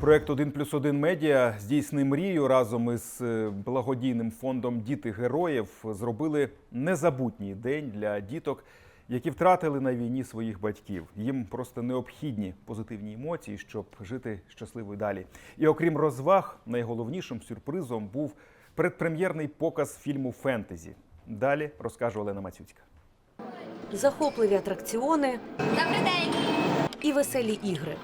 Проект «1 плюс 1 медіа здійсни мрію разом із е, благодійним фондом Діти героїв зробили незабутній день для діток, які втратили на війні своїх батьків. Їм просто необхідні позитивні емоції, щоб жити щасливо й далі. І окрім розваг, найголовнішим сюрпризом був предпрем'єрний показ фільму Фентезі. Далі розкаже Олена Мацюцька. захопливі атракціони Добрий день! і веселі ігри.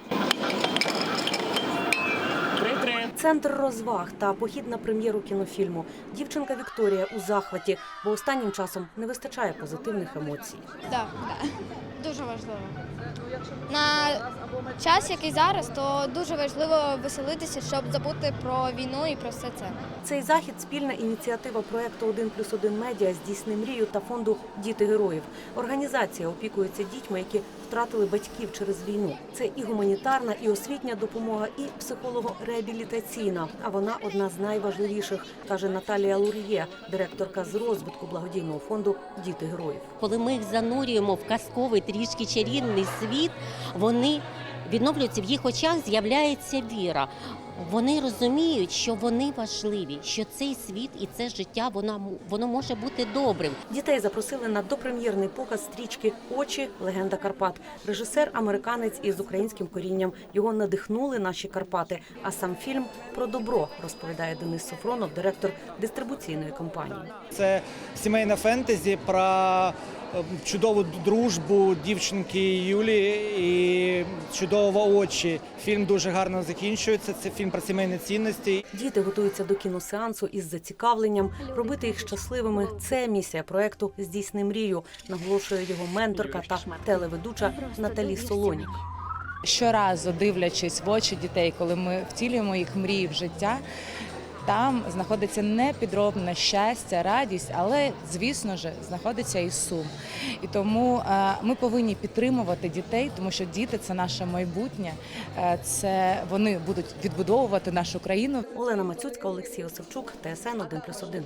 Центр розваг та похід на прем'єру кінофільму. Дівчинка Вікторія у захваті, бо останнім часом не вистачає позитивних емоцій. Так, да. дуже важливо. На час, який зараз, то дуже важливо веселитися, щоб забути про війну і про все це. Цей захід спільна ініціатива проекту «1 плюс 1 медіа здійсни мрію та фонду Діти героїв. Організація опікується дітьми, які втратили батьків через війну. Це і гуманітарна, і освітня допомога, і психолого-реабілітаційна. А вона одна з найважливіших, каже Наталія Лур'є, директорка з розвитку благодійного фонду Діти героїв. коли ми їх занурюємо в казковий трішки чарівний світ, вони відновлюються в їх очах, з'являється віра. Вони розуміють, що вони важливі, що цей світ і це життя воно, воно може бути добрим. Дітей запросили на допрем'єрний показ стрічки Очі легенда Карпат. Режисер американець із українським корінням. Його надихнули наші Карпати. А сам фільм про добро розповідає Денис Софронов, директор дистрибуційної компанії. Це сімейне фентезі про е, чудову дружбу дівчинки Юлі і чудово очі. Фільм дуже гарно закінчується. Це фільм про сімейні цінності. Діти готуються до кіносеансу із зацікавленням. Робити їх щасливими це місія проекту Здійсни мрію, наголошує його менторка та телеведуча Наталі Солонік. щоразу дивлячись в очі дітей, коли ми втілюємо їх мрії в життя. Там знаходиться непідробне щастя, радість, але звісно ж знаходиться і сум. І тому е, ми повинні підтримувати дітей, тому що діти це наше майбутнє, е, це вони будуть відбудовувати нашу країну. Олена Мацюцька, Олексій Осивчук, ТСН 1+,1.